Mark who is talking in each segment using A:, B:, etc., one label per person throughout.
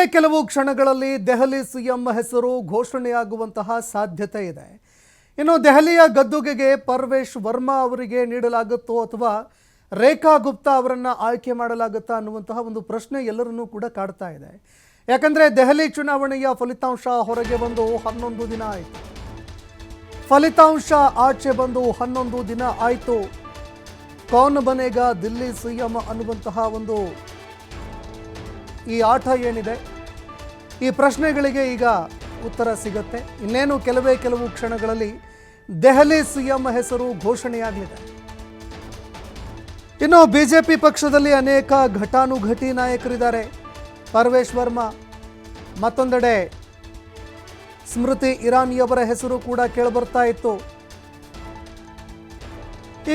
A: ಕೆಲವೇ ಕೆಲವು ಕ್ಷಣಗಳಲ್ಲಿ ದೆಹಲಿ ಸಿಎಂ ಹೆಸರು ಘೋಷಣೆಯಾಗುವಂತಹ ಸಾಧ್ಯತೆ ಇದೆ. ಇನ್ನು ದೆಹಲಿಯ ಗದ್ದುಗೆಗೆ ಪರ್ವೇಶ್ ವರ್ಮಾ ಅವರಿಗೆ ನೀಡಲಾಗುತ್ತೋ ಅಥವಾ ರೇಖಾ ಗುಪ್ತಾ ಅವರನ್ನು ಆಯ್ಕೆ ಮಾಡಲಾಗುತ್ತಾ ಅನ್ನುವಂತಹ ಒಂದು ಪ್ರಶ್ನೆ ಎಲ್ಲರನ್ನೂ ಕೂಡ ಕಾಡ್ತಾ ಇದೆ. ಯಾಕಂದರೆ ದೆಹಲಿ ಚುನಾವಣೆಯ ಫಲಿತಾಂಶ ಹೊರಗೆ ಬಂದು ಹನ್ನೊಂದು ದಿನ ಆಯಿತು. ಫಲಿತಾಂಶ ಆಚೆ ಬಂದು ಹನ್ನೊಂದು ದಿನ ಆಯಿತು. ಕೌನ್ ಬನೇಗ ದಿಲ್ಲಿ ಸಿಎಂ ಅನ್ನುವಂತಹ ಒಂದು ಈ ಆಟ ಏನಿದೆ? ಈ ಪ್ರಶ್ನೆಗಳಿಗೆ ಈಗ ಉತ್ತರ ಸಿಗುತ್ತೆ. ಇನ್ನೇನು ಕೆಲವೇ ಕೆಲವು ಕ್ಷಣಗಳಲ್ಲಿ ದೆಹಲಿ ಸಿಎಂ ಹೆಸರು ಘೋಷಣೆಯಾಗಲಿದೆ. ಇನ್ನು ಬಿಜೆಪಿ ಪಕ್ಷದಲ್ಲಿ ಅನೇಕ ಘಟಾನುಘಟಿ ನಾಯಕರಿದ್ದಾರೆ. ಪರ್ವೇಶ್ ವರ್ಮಾ, ಮತ್ತೊಂದೆಡೆ ಸ್ಮೃತಿ ಇರಾನಿಯವರ ಹೆಸರು ಕೂಡ ಕೇಳಿಬರ್ತಾ ಇತ್ತು.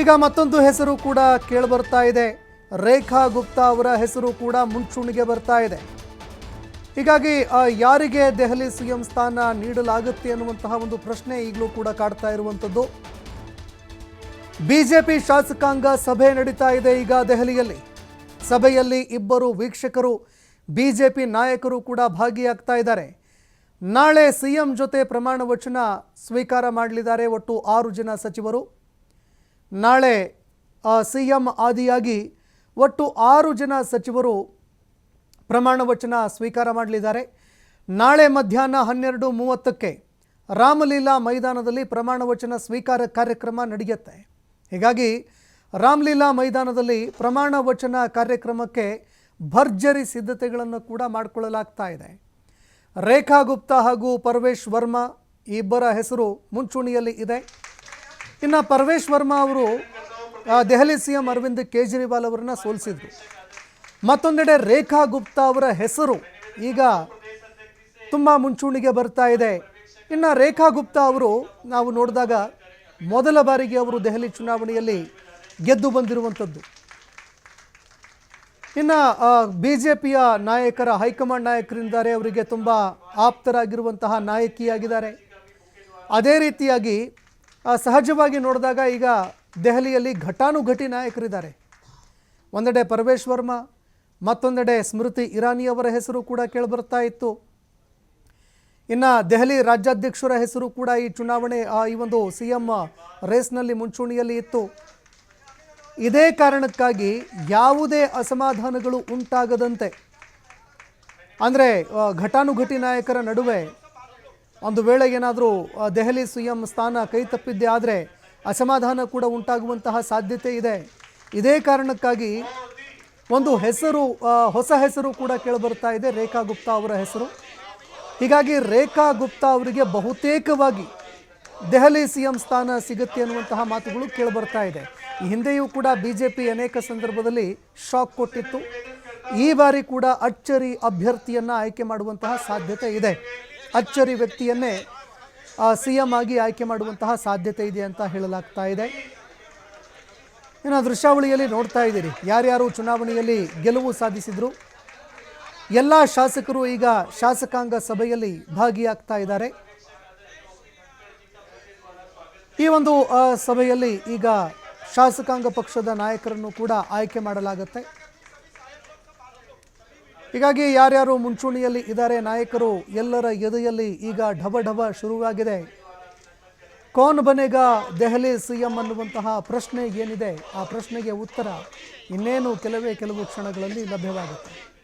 A: ಈಗ ಮತ್ತೊಂದು ಹೆಸರು ಕೂಡ ಕೇಳಿಬರ್ತಾ ಇದೆ. ರೇಖಾ ಗುಪ್ತಾ ಅವರ ಹೆಸರು ಕೂಡ ಮುಂಚೂಣಿಗೆ ಬರ್ತಾ ಇದೆ. ಹೀಗಾಗಿ ಯಾರಿಗೆ ದೆಹಲಿ ಸಿಎಂ ಸ್ಥಾನ ನೀಡಲಾಗುತ್ತೆ ಅನ್ನುವಂತಹ ಒಂದು ಪ್ರಶ್ನೆ ಈಗಲೂ ಕೂಡ ಕಾಡ್ತಾ ಇರುವಂಥದ್ದು. ಬಿಜೆಪಿ ಶಾಸಕಾಂಗ ಸಭೆ ನಡೀತಾ ಇದೆ ಈಗ ದೆಹಲಿಯಲ್ಲಿ. ಸಭೆಯಲ್ಲಿ ಇಬ್ಬರು ವೀಕ್ಷಕರು, ಬಿಜೆಪಿ ನಾಯಕರು ಕೂಡ ಭಾಗಿಯಾಗ್ತಾ ಇದ್ದಾರೆ. ನಾಳೆ ಸಿಎಂ ಜೊತೆ ಪ್ರಮಾಣ ವಚನ ಸ್ವೀಕಾರ ಮಾಡಲಿದ್ದಾರೆ ಒಟ್ಟು ಆರು ಜನ ಸಚಿವರು. ನಾಳೆ ಸಿ ಎಂ ಆದಿಯಾಗಿ ಒಟ್ಟು ಆರು ಜನ ಸಚಿವರು ಪ್ರಮಾಣ ವಚನ ಸ್ವೀಕಾರ ಮಾಡಲಿದ್ದಾರೆ. ನಾಳೆ ಮಧ್ಯಾಹ್ನ ಹನ್ನೆರಡು ಮೂವತ್ತಕ್ಕೆ ರಾಮಲೀಲಾ ಮೈದಾನದಲ್ಲಿ ಪ್ರಮಾಣ ವಚನ ಸ್ವೀಕಾರ ಕಾರ್ಯಕ್ರಮ ನಡೆಯುತ್ತೆ. ಹೀಗಾಗಿ ರಾಮಲೀಲಾ ಮೈದಾನದಲ್ಲಿ ಪ್ರಮಾಣ ವಚನ ಕಾರ್ಯಕ್ರಮಕ್ಕೆ ಭರ್ಜರಿ ಸಿದ್ಧತೆಗಳನ್ನು ಕೂಡ ಮಾಡಿಕೊಳ್ಳಲಾಗ್ತಾ ಇದೆ. ರೇಖಾ ಗುಪ್ತಾ ಹಾಗೂ ಪರ್ವೇಶ್ ವರ್ಮಾ ಇಬ್ಬರ ಹೆಸರು ಮುಂಚೂಣಿಯಲ್ಲಿ ಇದೆ. ಇನ್ನು ಪರ್ವೇಶ್ ವರ್ಮಾ ಅವರು ದೆಹಲಿ ಸಿ ಎಂ ಅರವಿಂದ್ ಕೇಜ್ರಿವಾಲ್ ಅವರನ್ನು ಸೋಲಿಸಿದ್ರು. ಮತ್ತೊಂದೆಡೆ ರೇಖಾ ಗುಪ್ತಾ ಅವರ ಹೆಸರು ಈಗ ತುಂಬ ಮುಂಚೂಣಿಗೆ ಬರ್ತಾ ಇದೆ. ಇನ್ನು ರೇಖಾ ಗುಪ್ತಾ ಅವರು ನಾವು ನೋಡಿದಾಗ ಮೊದಲ ಬಾರಿಗೆ ಅವರು ದೆಹಲಿ ಚುನಾವಣೆಯಲ್ಲಿ ಗೆದ್ದು ಬಂದಿರುವಂಥದ್ದು. ಇನ್ನು ಬಿ ಜೆ ಪಿಯ ನಾಯಕರ, ಹೈಕಮಾಂಡ್ ನಾಯಕರಿದ್ದಾರೆ ಅವರಿಗೆ ತುಂಬ ಆಪ್ತರಾಗಿರುವಂತಹ ನಾಯಕಿಯಾಗಿದ್ದಾರೆ. ಅದೇ ರೀತಿಯಾಗಿ ಸಹಜವಾಗಿ ನೋಡಿದಾಗ ಈಗ ದೆಹಲಿಯಲ್ಲಿ ಘಟಾನುಘಟಿ ನಾಯಕರಿದ್ದಾರೆ. ಒಂದೆಡೆ ಪರಮೇಶ್ ವರ್ಮಾ ಮತ್ತೊಂದೆಡೆ ಸ್ಮೃತಿ ಇರಾನಿ ಅವರ ಹೆಸರು ಕೂಡ ಕೇಳಿಬರ್ತಾ ಇತ್ತು. ಇನ್ನು ದೆಹಲಿ ರಾಜ್ಯಾಧ್ಯಕ್ಷರ ಹೆಸರು ಕೂಡ ಈ ಚುನಾವಣೆ ಈ ಒಂದು ಸಿ ಎಂ ರೇಸ್ನಲ್ಲಿ ಮುಂಚೂಣಿಯಲ್ಲಿ ಇತ್ತು. ಇದೇ ಕಾರಣಕ್ಕಾಗಿ ಯಾವುದೇ ಅಸಮಾಧಾನಗಳು ಉಂಟಾಗದಂತೆ, ಅಂದರೆ ಘಟಾನುಘಟಿ ನಾಯಕರ ನಡುವೆ ಒಂದು ವೇಳೆ ಏನಾದರೂ ದೆಹಲಿ ಸಿ ಎಂ ಸ್ಥಾನ ಕೈ ತಪ್ಪಿದ್ದೇ ಆದರೆ ಅಸಮಾಧಾನ ಕೂಡ ಉಂಟಾಗುವಂತಹ ಸಾಧ್ಯತೆ ಇದೆ. ಇದೇ ಕಾರಣಕ್ಕಾಗಿ ಒಂದು ಹೆಸರು ಹೊಸ ಹೆಸರು ಕೂಡ ಕೇಳಿಬರ್ತಾ ಇದೆ, ರೇಖಾ ಗುಪ್ತಾ ಅವರ ಹೆಸರು. ಹೀಗಾಗಿ ರೇಖಾ ಗುಪ್ತಾ ಅವರಿಗೆ ಬಹುತೇಕವಾಗಿ ದೆಹಲಿ ಸಿ ಎಂ ಸ್ಥಾನ ಸಿಗುತ್ತೆ ಅನ್ನುವಂತಹ ಮಾತುಗಳು ಕೇಳಿಬರ್ತಾ ಇದೆ. ಈ ಹಿಂದೆಯೂ ಕೂಡ ಬಿ ಜೆ ಪಿ ಅನೇಕ ಸಂದರ್ಭದಲ್ಲಿ ಶಾಕ್ ಕೊಟ್ಟಿತ್ತು. ಈ ಬಾರಿ ಕೂಡ ಅಚ್ಚರಿ ಅಭ್ಯರ್ಥಿಯನ್ನು ಆಯ್ಕೆ ಮಾಡುವಂತಹ ಸಾಧ್ಯತೆ ಇದೆ. ಅಚ್ಚರಿ ವ್ಯಕ್ತಿಯನ್ನೇ ಸಿ ಎಂ ಆಗಿ ಆಯ್ಕೆ ಮಾಡುವಂತಹ ಸಾಧ್ಯತೆ ಇದೆ ಅಂತ ಹೇಳಲಾಗ್ತಾ ಇದೆ. ಇನ್ನು ದೃಶ್ಯಾವಳಿಯಲ್ಲಿ ನೋಡ್ತಾ ಇದ್ದೀರಿ. ಯಾರ್ಯಾರು ಚುನಾವಣೆಯಲ್ಲಿ ಗೆಲುವು ಸಾಧಿಸಿದ್ರು? ಎಲ್ಲ ಶಾಸಕರು ಈಗ ಶಾಸಕಾಂಗ ಸಭೆಯಲ್ಲಿ ಭಾಗಿಯಾಗ್ತಾ ಇದ್ದಾರೆ. ಈ ಒಂದು ಸಭೆಯಲ್ಲಿ ಈಗ ಶಾಸಕಾಂಗ ಪಕ್ಷದ ನಾಯಕರನ್ನು ಕೂಡ ಆಯ್ಕೆ ಮಾಡಲಾಗುತ್ತೆ. ಹೀಗಾಗಿ ಯಾರ್ಯಾರು ಮುಂಚೂಣಿಯಲ್ಲಿ ಇದ್ದಾರೆ ನಾಯಕರು, ಎಲ್ಲರ ಎದೆಯಲ್ಲಿ ಈಗ ಢಬ ಢಬ ಶುರುವಾಗಿದೆ. ಕೌನ್ ಬನೇಗ ದೆಹಲಿ ಸಿ ಎಂ ಅನ್ನುವಂತಹ ಪ್ರಶ್ನೆ ಏನಿದೆ? ಆ ಪ್ರಶ್ನೆಗೆ ಉತ್ತರ ಇನ್ನೇನು? ಕೆಲವೇ ಕೆಲವು ಕ್ಷಣಗಳಲ್ಲಿ ಲಭ್ಯವಾಗುತ್ತೆ.